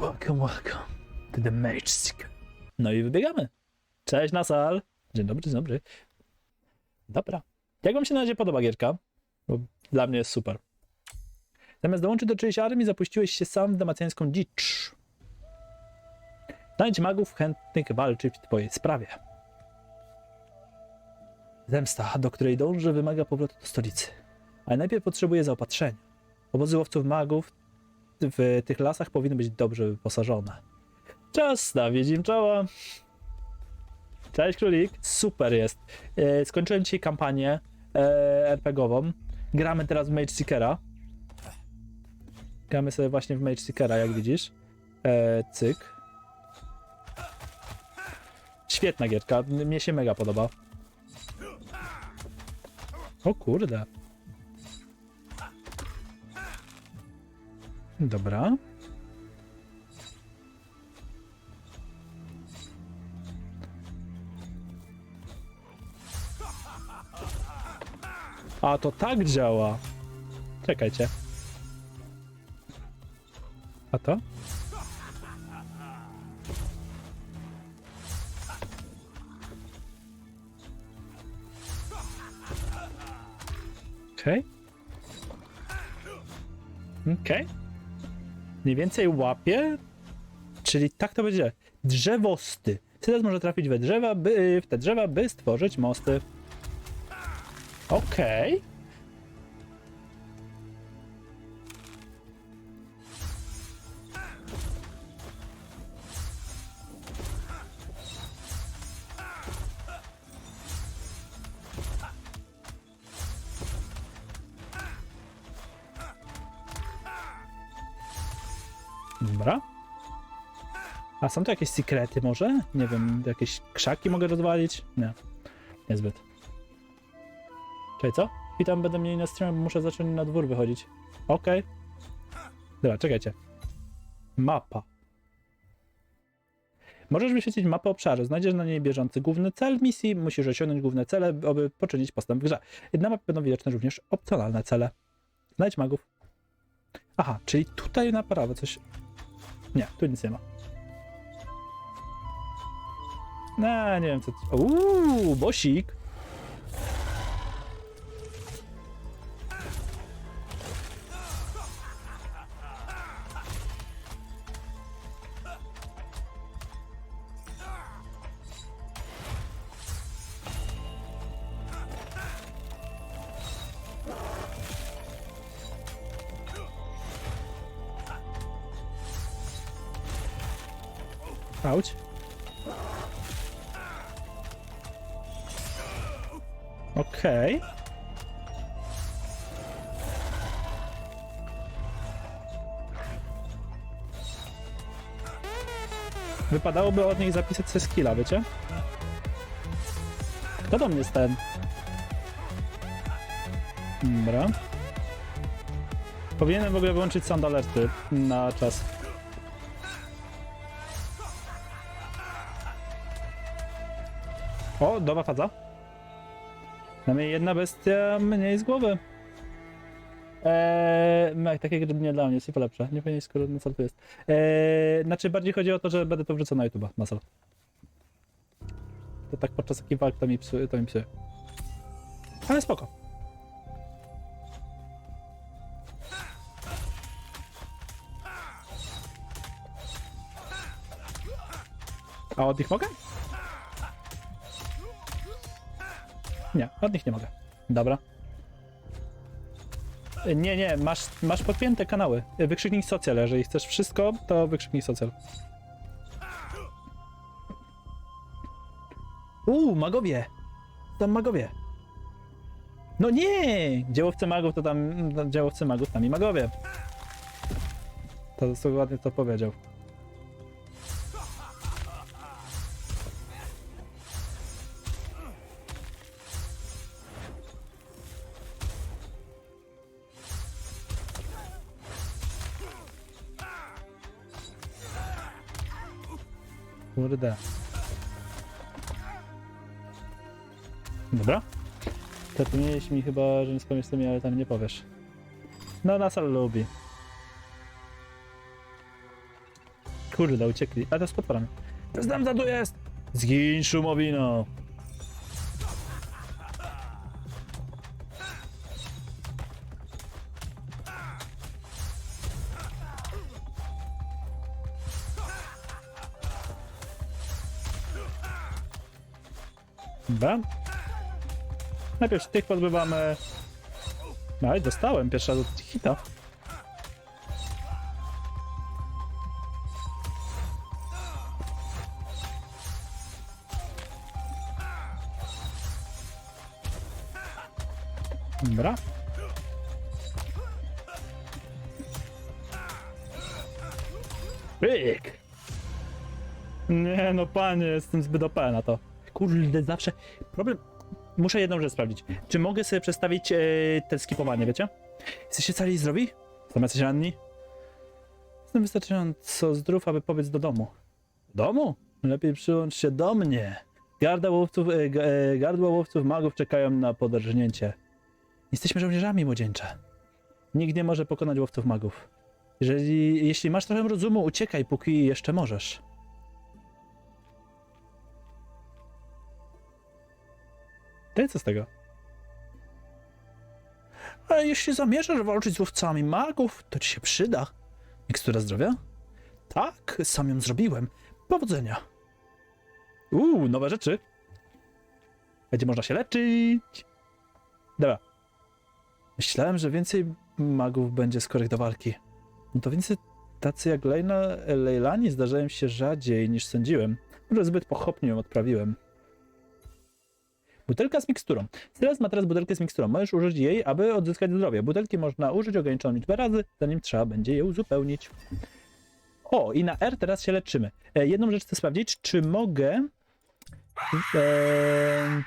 Welcome, welcome to the Seeker. No i wybiegamy. Cześć Nasal. Dzień dobry, dzień dobry. Dobra. Jak wam się na razie podoba gierka? Bo dla mnie jest super. Zamiast dołączyć do czyjejś armii, zapuściłeś się sam w demacjańską dzicz. Znajdź magów chętnych walczyć w twojej sprawie. Zemsta, do której dąży, wymaga powrotu do stolicy. Ale najpierw potrzebuje zaopatrzenia. Obozy łowców magów w tych lasach powinny być dobrze wyposażone. Czas stawić im czoła. Cześć królik, super jest. E, skończyłem dzisiaj kampanię e, RPGową. Gramy teraz w Mage Seekera. Gramy sobie właśnie w Mage Seekera, jak widzisz. E, cyk. Świetna gierka, mnie się mega podoba. O kurde. Dobra. A to tak działa. Czekajcie. A to? Okej. Okej. Mniej więcej łapie. Czyli tak to będzie. Drzewosty. Sylas może trafić we drzewa, by, w te drzewa, by stworzyć mosty. Okej. Dobra. Są tu jakieś sekrety może? Nie wiem, jakieś krzaki mogę rozwalić? Nie. Niezbyt. Czekaj, co? Witam, będę mniej na streamie, muszę zacząć na dwór wychodzić. Okej. Dobra, czekajcie. Mapa. Możesz wyświetlić mapę obszaru. Znajdziesz na niej bieżący główny cel misji. Musisz osiągnąć główne cele, aby poczynić postęp w grze. Na mapie będą widoczne również opcjonalne cele. Znajdź magów. Aha, czyli tutaj na prawo coś... Nie, tu nic nie ma. No, nie wiem co... Uuu, bosik. Auć. Okej. Wypadałoby od niej zapisać sobie skilla, wiecie? Kto do mnie jest ten? Dobra. Powinienem w ogóle wyłączyć sound alerty na czas. O, dobra faza. Przynajmniej jedna bestia mniej z głowy. Eee, takie gry nie dla mnie, jest lepsze. Nie powinien skoro na to jest. Eee, znaczy bardziej chodzi o to, że będę to wrzucał na YouTube'a, na sol. To tak podczas takich walk to mi psuje, to mi psuje. Ale spoko. A od nich mogę? Nie, od nich nie mogę. Dobra. Nie, nie, masz, masz podpięte kanały. Wykrzyknij socjal, jeżeli chcesz wszystko, to wykrzyknij socjal. Uuu, magowie! Tam magowie. No nie! Dziełowcy magów to tam, no, dziełowcy magów tam i magowie. To, to ładnie to powiedział. Kurde. Dobra. To powinieneś mi chyba, że nie wspomniesz mi, ale tam nie powiesz. No, Nasal lubi. Kurde, uciekli. A to jest potworem. Znam, za tu jest! Zgin, szumowino! Dobra. Najpierw tych pozbywamy. No i dostałem pierwsza hita. Dobra. Pyk! Nie no panie, jestem zbyt OP na to. Kurde, zawsze... Problem... Muszę jedną rzecz sprawdzić. Czy mogę sobie przestawić e, te skipowanie, wiecie? Jesteście cali zdrowi? Są jacyś ranni? Jestem wystarczająco zdrów, aby pobiec do domu. Domu? Lepiej przyłącz się do mnie. Garda łowców, e, e, gardła łowców magów czekają na poderżnięcie. Jesteśmy żołnierzami, młodzieńcze. Nikt nie może pokonać łowców magów. Jeżeli, jeśli masz trochę rozumu, uciekaj, póki jeszcze możesz. Ty co z tego? Ale jeśli zamierzasz walczyć z łowcami magów, to ci się przyda. Mikstura zdrowia? Tak, sam ją zrobiłem. Powodzenia. Uuu, nowe rzeczy. Będzie można się leczyć. Dobra. Myślałem, że więcej magów będzie skorych do walki. No to więcej tacy jak Lejna, Lejlani zdarzają się rzadziej niż sądziłem. Może zbyt pochopnie ją odprawiłem. Butelka z miksturą. Sylas ma teraz butelkę z miksturą. Możesz użyć jej, aby odzyskać zdrowie. Butelki można użyć ograniczoną liczbę razy, zanim trzeba będzie je uzupełnić. O, i na R teraz się leczymy. E, jedną rzecz chcę sprawdzić, czy mogę... E,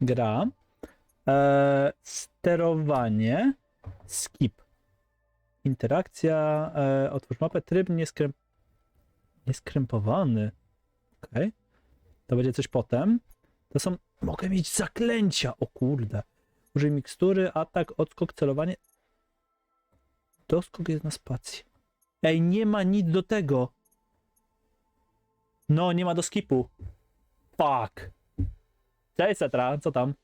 gra. E, sterowanie. Skip. Interakcja. E, otwórz mapę. Tryb nieskręp... nieskrępowany. Okej. To będzie coś potem. To są. Mogę mieć zaklęcia. O kurde. Użyj mikstury, atak, odskok, celowanie. Doskok jest na spacji. Ej, nie ma nic do tego. No, nie ma do skipu. Fuck. Cześć, Setra, co tam?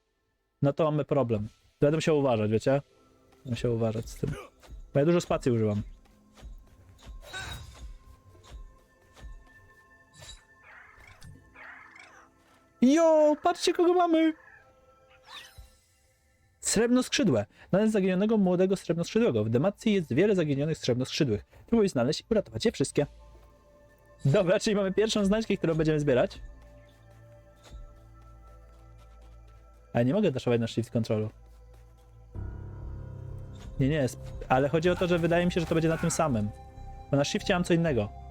No to mamy problem. Będę musiał uważać, wiecie? Będę musiał uważać z tym. Bo ja dużo spacji używam. Jo, patrzcie kogo mamy! Srebrnoskrzydłe. Znaleźć zaginionego młodego srebrnoskrzydłego. W Demacji jest wiele zaginionych srebrnoskrzydłych. Próbuj znaleźć i uratować je wszystkie. Dobra, czyli mamy pierwszą znaczkę, którą będziemy zbierać. Ale nie mogę daszować na shift controlu. Nie, nie, ale chodzi o to, że wydaje mi się, że to będzie na tym samym. Bo na shifcie mam co innego.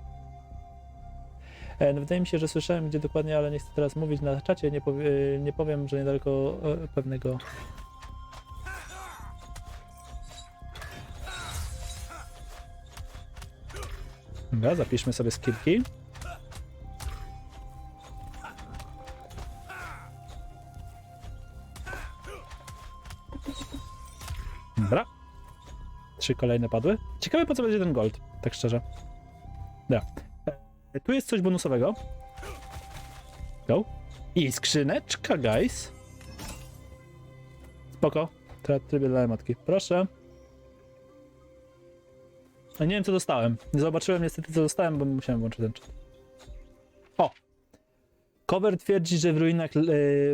E, no wydaje mi się, że słyszałem gdzie dokładnie, ale nie chcę teraz mówić na czacie, nie, powie, nie powiem, że niedaleko e, pewnego... Dobra, zapiszmy sobie skillki. Dobra. Trzy kolejne padły. Ciekawe po co będzie ten gold, tak szczerze. Dobra. E, Tu jest coś bonusowego. Go. I skrzyneczka, guys. Spoko. Teraz trybie dla matki. Proszę. A nie wiem, co dostałem. Nie zobaczyłem niestety, co dostałem, bo musiałem włączyć ten czat. O! Cover twierdzi, że w ruinach, e,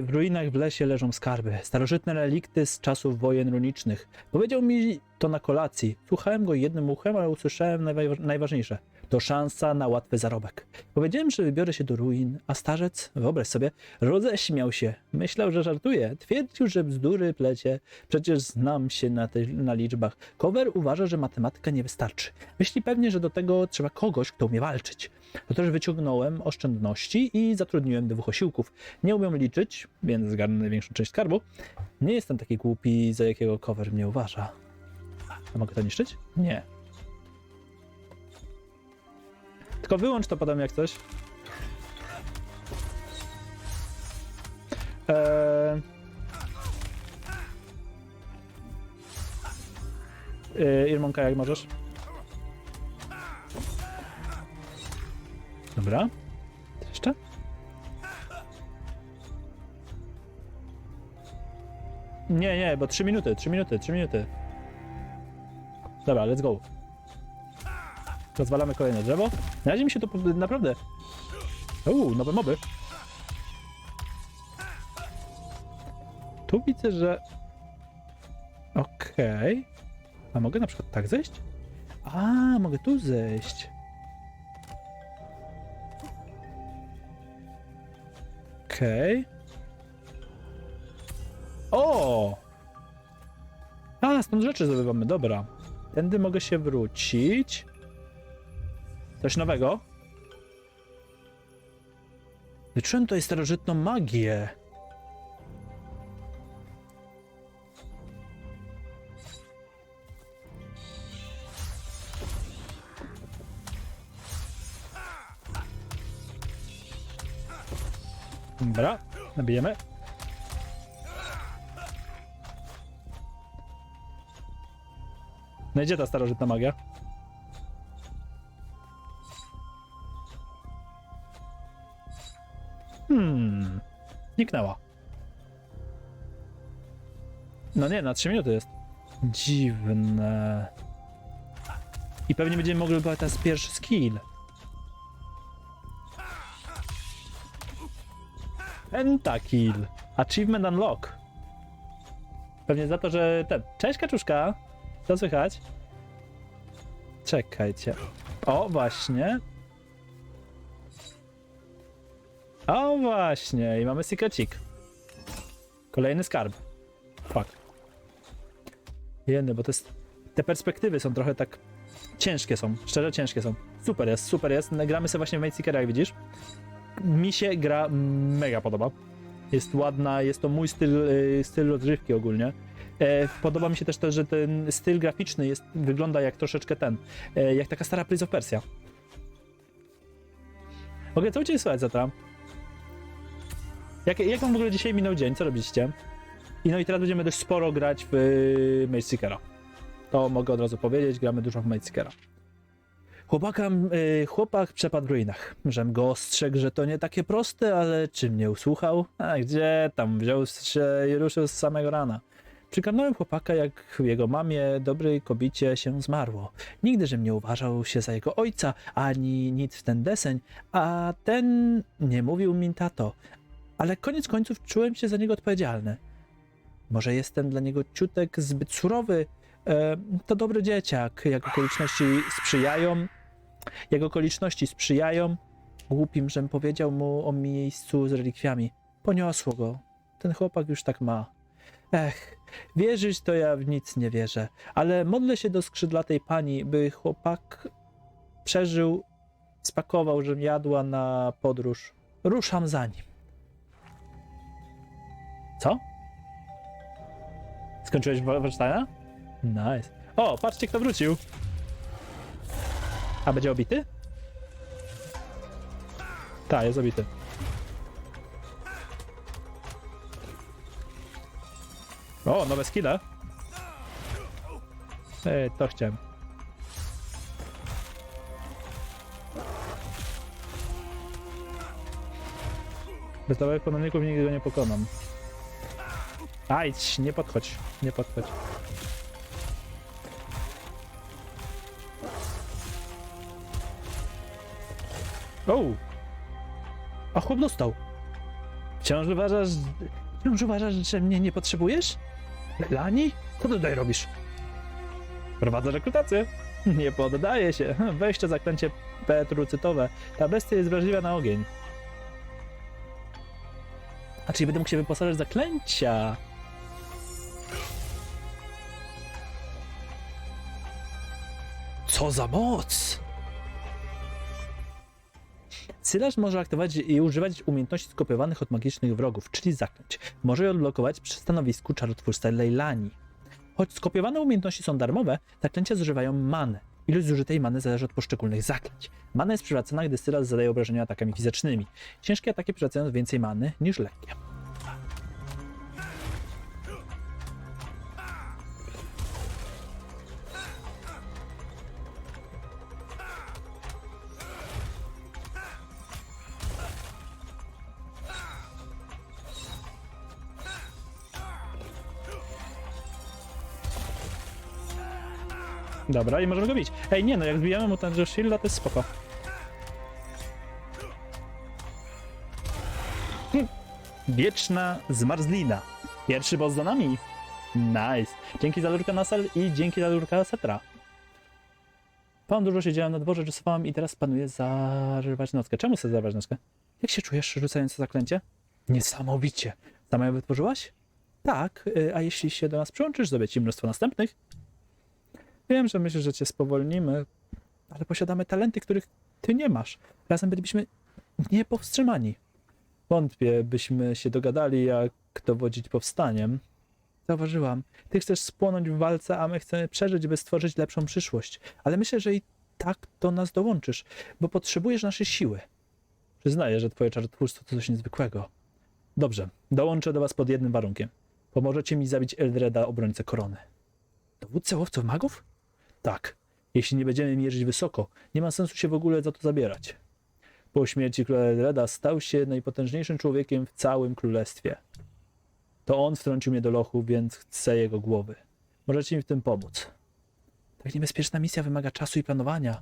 w ruinach w lesie leżą skarby. Starożytne relikty z czasów wojen runicznych. Powiedział mi to na kolacji. Słuchałem go jednym uchem, ale usłyszałem najwa- najważniejsze. To szansa na łatwy zarobek. Powiedziałem, że wybiorę się do ruin, a starzec, wyobraź sobie, roześmiał się. Myślał, że żartuje. Twierdził, że bzdury plecie. Przecież znam się na, na liczbach. Cover uważa, że matematyka nie wystarczy. Myśli pewnie, że do tego trzeba kogoś, kto umie walczyć. To też wyciągnąłem oszczędności i zatrudniłem dwóch osiłków. Nie umiem liczyć, więc zgarnę największą część skarbu. Nie jestem taki głupi, za jakiego cover mnie uważa. A mogę to niszczyć? Nie. Tylko wyłącz to potem jak coś. Eee... Yy, Irmonka, jak możesz? Dobra. Jeszcze? Nie, nie, bo 3 minuty, 3 minuty, 3 minuty. Dobra, let's go. Rozwalamy kolejne drzewo. Na razie mi się to naprawdę... Uuu, nowe moby. Tu widzę, że... Okej. A mogę na przykład tak zejść? A, mogę tu zejść. Okej. O! A, stąd rzeczy zdobywamy, dobra. Tędy mogę się wrócić. Coś nowego? Wyczułem tutaj starożytną magię. Dobra, nabijemy. No i gdzie ta starożytna magia? Hmm. Zniknęła. No nie, na 3 minuty jest. Dziwne. I pewnie będziemy mogli wybrać teraz pierwszy skill. Pentakill. Achievement unlock. Pewnie za to, że ten. Cześć kaczuszka. Co słychać? Czekajcie. O, właśnie. O, właśnie. I mamy secrecik. Kolejny skarb. Fuck. Jeny, bo to jest... Te perspektywy są trochę tak... Ciężkie są. Szczerze ciężkie są. Super jest, super jest. Gramy sobie właśnie w Maid Seekera, jak widzisz. Mi się gra mega podoba. Jest ładna, jest to mój styl, y, styl rozrywki ogólnie. E, podoba mi się też to, że ten styl graficzny jest, wygląda jak troszeczkę ten, e, jak taka stara Prince of Persia. Okej, co u Ciebie słychać za tam? Jak, jak wam w ogóle dzisiaj minął dzień? Co robiliście? I no i teraz będziemy dość sporo grać w y, Mage Seekera. To mogę od razu powiedzieć, gramy dużo w Mage Seekera. Chłopaka, y, chłopak przepadł w ruinach. Żem go ostrzegł, że to nie takie proste, ale czy mnie usłuchał? A gdzie tam, wziął się i ruszył z samego rana. Przygarnąłem chłopaka, jak jego mamie, dobrej kobicie się zmarło. Nigdy, żem nie uważał się za jego ojca, ani nic w ten deseń, a ten nie mówił mi tato. Ale koniec końców czułem się za niego odpowiedzialny. Może jestem dla niego ciutek zbyt surowy, e, to dobry dzieciak, jak okoliczności sprzyjają, jak okoliczności sprzyjają, głupim, żem powiedział mu o miejscu z relikwiami. Poniosło go. Ten chłopak już tak ma. Ech, wierzyć to ja w nic nie wierzę, ale modlę się do skrzydlatej pani, by chłopak przeżył, spakował, żem jadła na podróż. Ruszam za nim. Co? Skończyłeś warsztata? Nice. O, patrzcie kto wrócił. A będzie obity? Tak, jest obity. O, nowe skille. Ej, to chciałem. Bez nowych konowników nigdy go nie pokonam. Ajdź, nie podchodź, nie podchodź. O! A chłop dostał. Wciąż uważasz, wciąż uważasz, że mnie nie potrzebujesz? Lani? Co tutaj robisz? Prowadzę rekrutację. Nie poddaję się. Weźcie zaklęcie petrucytowe. Ta bestia jest wrażliwa na ogień. A czyli będę mógł się wyposażyć w zaklęcia. Co za moc! Sylarz może aktywować i używać umiejętności skopiowanych od magicznych wrogów, czyli zaklęć. Może je odblokować przy stanowisku czarotwórcy Leilani. Choć skopiowane umiejętności są darmowe, zaklęcia zużywają many. Ilość zużytej many zależy od poszczególnych zaklęć. Mana jest przywracana, gdy Sylarz zadaje obrażenia atakami fizycznymi. Ciężkie ataki przywracają więcej many niż lekkie. Dobra, i możemy go bić. Ej, nie no, jak zbijamy mu ten shielda, to jest spoko. Hm. Wieczna zmarzlina. Pierwszy boss za nami. Nice. Dzięki za lurkę Nasel i dzięki za lurkę Setra. Pan dużo siedziałem na dworze, rysowałem i teraz planuję zarywać nockę. Czemu chcesz zarywać nockę? Jak się czujesz rzucając zaklęcie? Niesamowicie. Sama je wytworzyłaś? Tak, y, a jeśli się do nas przyłączysz, zrobię ci mnóstwo następnych. Wiem, że myślisz, że cię spowolnimy, ale posiadamy talenty, których ty nie masz. Razem bylibyśmy niepowstrzymani. Wątpię, byśmy się dogadali, jak dowodzić powstaniem. Zauważyłam, ty chcesz spłonąć w walce, a my chcemy przeżyć, by stworzyć lepszą przyszłość. Ale myślę, że i tak do nas dołączysz, bo potrzebujesz naszej siły. Przyznaję, że twoje czarotwórstwo to coś niezwykłego. Dobrze, dołączę do was pod jednym warunkiem. Pomożecie mi zabić Eldreda, obrońcę korony. Dowódcę łowców magów? Tak. Jeśli nie będziemy mierzyć wysoko, nie ma sensu się w ogóle za to zabierać. Po śmierci króla Eldreda stał się najpotężniejszym człowiekiem w całym królestwie. To on wtrącił mnie do lochu, więc chcę jego głowy. Możecie mi w tym pomóc. Tak niebezpieczna misja wymaga czasu i planowania.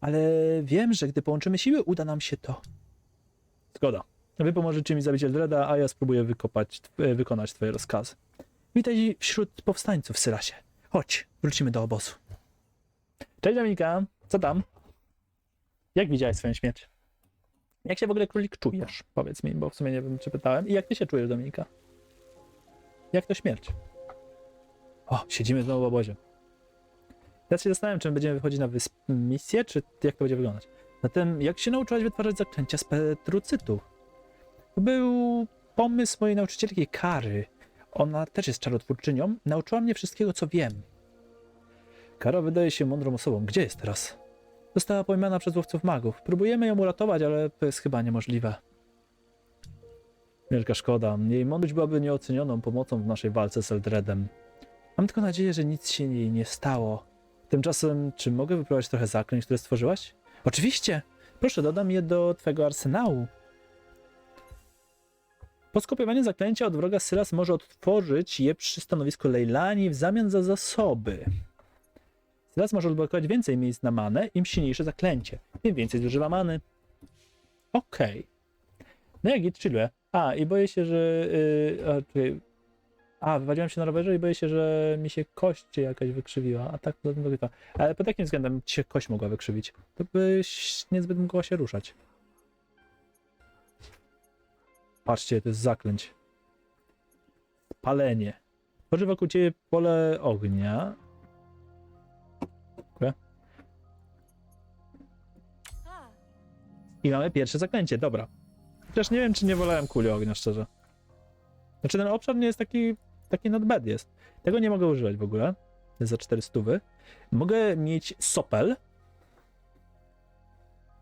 Ale wiem, że gdy połączymy siły, uda nam się to. Zgoda. Wy pomożecie mi zabić Eldreda, a ja spróbuję wykopać, wykonać twoje rozkazy. Witaj wśród powstańców, Syrasie. Chodź, wrócimy do obozu. Cześć Dominika, co tam? Jak widziałeś swoją śmierć? Jak się w ogóle królik czujesz? Powiedz mi, bo w sumie nie wiem, czy pytałem. I jak ty się czujesz, Dominika? Jak to śmierć? O, siedzimy znowu w obozie. Teraz się zastanawiam, czy my będziemy wychodzić na wysp- misję, czy jak to będzie wyglądać. Zatem, jak się nauczyłaś wytwarzać zaklęcia z petrucytu? To był pomysł mojej nauczycielki Kary. Ona też jest czarotwórczynią. Nauczyła mnie wszystkiego, co wiem. Kara wydaje się mądrą osobą. Gdzie jest teraz? Została pojmana przez łowców magów. Próbujemy ją uratować, ale to jest chyba niemożliwe. Wielka szkoda. Jej mądrość byłaby nieocenioną pomocą w naszej walce z Eldredem. Mam tylko nadzieję, że nic się jej nie stało. Tymczasem, czy mogę wypróbować trochę zaklęć, które stworzyłaś? Oczywiście! Proszę, dodam je do twego arsenału. Po skopiowaniu zaklęcia od wroga Sylas może odtworzyć je przy stanowisku Leilani w zamian za zasoby. Sylas może odblokować więcej miejsc na manę, im silniejsze zaklęcie, tym więcej zużywa many. Okej. No jak git. A, i boję się, że... Yy, a, wywaliłem się na rowerze i boję się, że mi się kość jakaś wykrzywiła, a tak to. Ale pod jakim względem ci się kość mogła wykrzywić? To byś niezbyt mogła się ruszać. Patrzcie, to jest zaklęć. Palenie. Tworzy wokół ciebie pole ognia. I mamy pierwsze zaklęcie, dobra. Chociaż nie wiem, czy nie wolałem kuli ognia, szczerze. Znaczy ten obszar nie jest taki, taki not bad jest. Tego nie mogę używać w ogóle. Jest za 400. Mogę mieć sopel.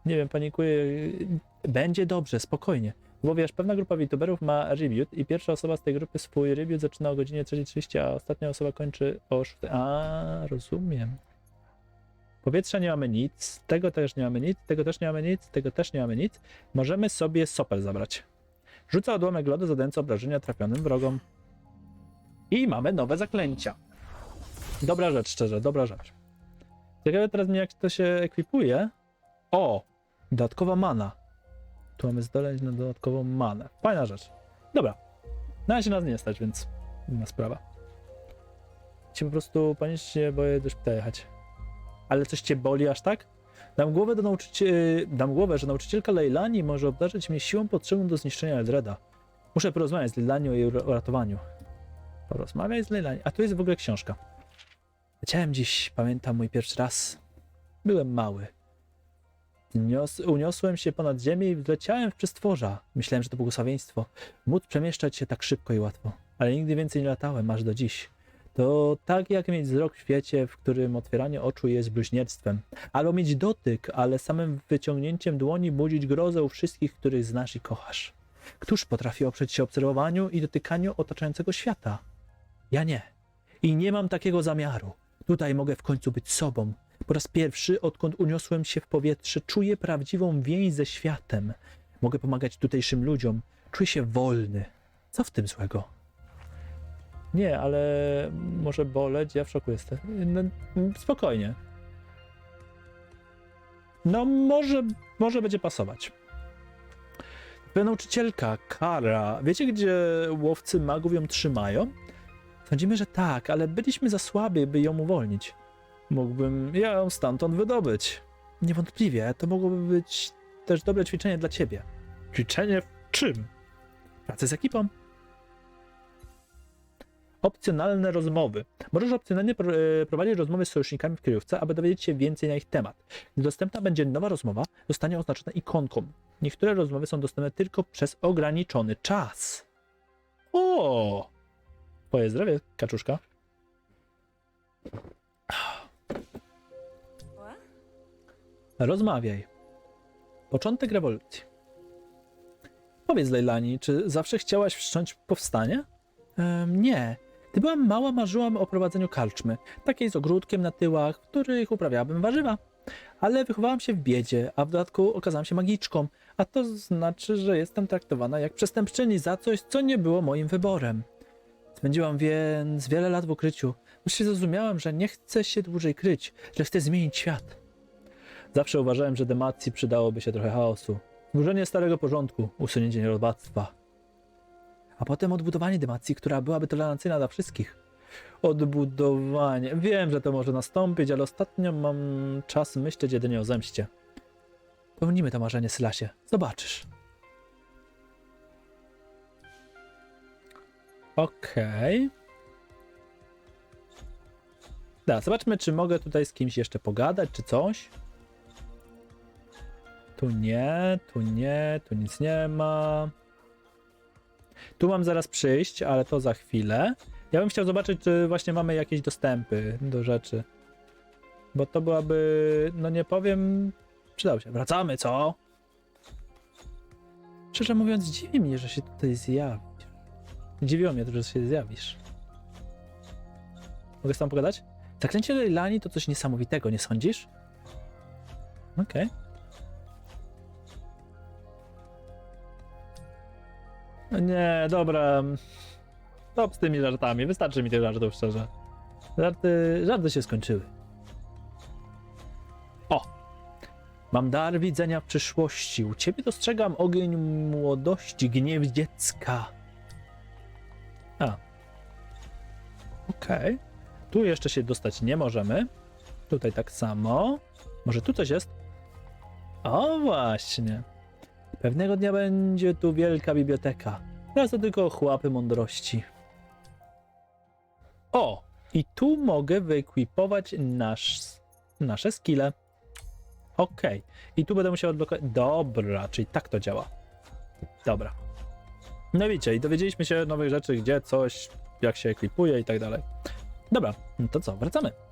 Nie wiem, panikuję. Będzie dobrze, spokojnie. Bo wiesz, pewna grupa youtuberów ma reboot i pierwsza osoba z tej grupy swój reboot zaczyna o godzinie 3.30, a ostatnia osoba kończy o 6. A, rozumiem. Powietrza nie mamy nic, tego też nie mamy nic, tego też nie mamy nic, tego też nie mamy nic. Możemy sobie sopel zabrać. Rzuca odłamek lodu, zadając obrażenia trafionym wrogom. I mamy nowe zaklęcia. Dobra rzecz, szczerze, dobra rzecz. Ciekawe teraz mnie, jak to się ekwipuje. O! Dodatkowa mana. Tu mamy zdolność na dodatkową manę. Fajna rzecz. Dobra. Na razie nas nie stać, więc inna sprawa. Cię po prostu panicznie boję do szpitala jechać. Ale coś cię boli aż tak? Dam głowę, do nauczycie... Dam głowę, że nauczycielka Leilani może obdarzyć mnie siłą potrzebną do zniszczenia Eldreda. Muszę porozmawiać z Leilani o jej uratowaniu. Porozmawiaj z Leilani. A tu jest w ogóle książka. Leciałem dziś, pamiętam mój pierwszy raz. Byłem mały. Nios, uniosłem się ponad ziemię i wleciałem w przestworza. Myślałem, że to błogosławieństwo. Móc przemieszczać się tak szybko i łatwo. Ale nigdy więcej nie latałem, aż do dziś. To tak jak mieć wzrok w świecie, w którym otwieranie oczu jest bluźnierstwem. Albo mieć dotyk, ale samym wyciągnięciem dłoni budzić grozę u wszystkich, których znasz i kochasz. Któż potrafi oprzeć się obserwowaniu i dotykaniu otaczającego świata? Ja nie. I nie mam takiego zamiaru. Tutaj mogę w końcu być sobą. Po raz pierwszy, odkąd uniosłem się w powietrze, czuję prawdziwą więź ze światem. Mogę pomagać tutejszym ludziom. Czuję się wolny. Co w tym złego? Nie, ale może boleć, ja w szoku jestem. No, spokojnie. No może, może będzie pasować. Twoja nauczycielka, Kara, wiecie gdzie łowcy magów ją trzymają? Sądzimy, że tak, ale byliśmy za słabi, by ją uwolnić. Mógłbym ją stamtąd wydobyć. Niewątpliwie, to mogłoby być też dobre ćwiczenie dla ciebie. Ćwiczenie w czym? Pracy z ekipą. Opcjonalne rozmowy. Możesz opcjonalnie e, prowadzić rozmowy z sojusznikami w kryjówce, aby dowiedzieć się więcej na ich temat. Gdy dostępna będzie nowa rozmowa, zostanie oznaczona ikonką. Niektóre rozmowy są dostępne tylko przez ograniczony czas. O! Twoje zdrowie, kaczuszka. Rozmawiaj. Początek rewolucji. Powiedz, Lejlani, czy zawsze chciałaś wszcząć powstanie? Em, nie. Gdy byłam mała, marzyłam o prowadzeniu karczmy, takiej z ogródkiem na tyłach, w których uprawiałabym warzywa. Ale wychowałam się w biedzie, a w dodatku okazałam się magiczką, a to znaczy, że jestem traktowana jak przestępczyni za coś, co nie było moim wyborem. Spędziłam więc wiele lat w ukryciu. Wreszcie zrozumiałam, że nie chcę się dłużej kryć, że chcę zmienić świat. Zawsze uważałem, że demacji przydałoby się trochę chaosu. Zburzenie starego porządku, usunięcie nierobactwa. A potem odbudowanie demacji, która byłaby tolerancyjna dla wszystkich. Odbudowanie. Wiem, że to może nastąpić, ale ostatnio mam czas myśleć jedynie o zemście. Pełnimy to marzenie, Sylasie. Zobaczysz. Okej. Da, zobaczmy, czy mogę tutaj z kimś jeszcze pogadać, czy coś. Tu nie, tu nie, tu nic nie ma. Tu mam zaraz przyjść, ale to za chwilę. Ja bym chciał zobaczyć, czy właśnie mamy jakieś dostępy do rzeczy. Bo to byłaby, no nie powiem, przydał się. Wracamy, co? Szczerze mówiąc, dziwi mnie, że się tutaj zjawisz. Dziwiło mnie to, że się zjawisz. Mogę z tobą pogadać? Zaklęcie Leilani to coś niesamowitego, nie sądzisz? Okej. No Nie, dobra. Stop z tymi żartami. Wystarczy mi tych żartów, szczerze. Żarty, żarty się skończyły. O! Mam dar widzenia w przyszłości. U ciebie dostrzegam ogień młodości, gniew dziecka. A. Okej. Tu jeszcze się dostać nie możemy. Tutaj tak samo. Może tu coś jest? O, właśnie. Pewnego dnia będzie tu wielka biblioteka. Teraz to tylko chłapy mądrości. O! I tu mogę wyekwipować nasz, nasze skille. Okej. I tu będę musiał odblokować. Dobra, czyli tak to działa. Dobra. No widzicie, i dowiedzieliśmy się nowych rzeczy, gdzie coś, jak się ekwipuje i tak dalej. Dobra, no to co, wracamy.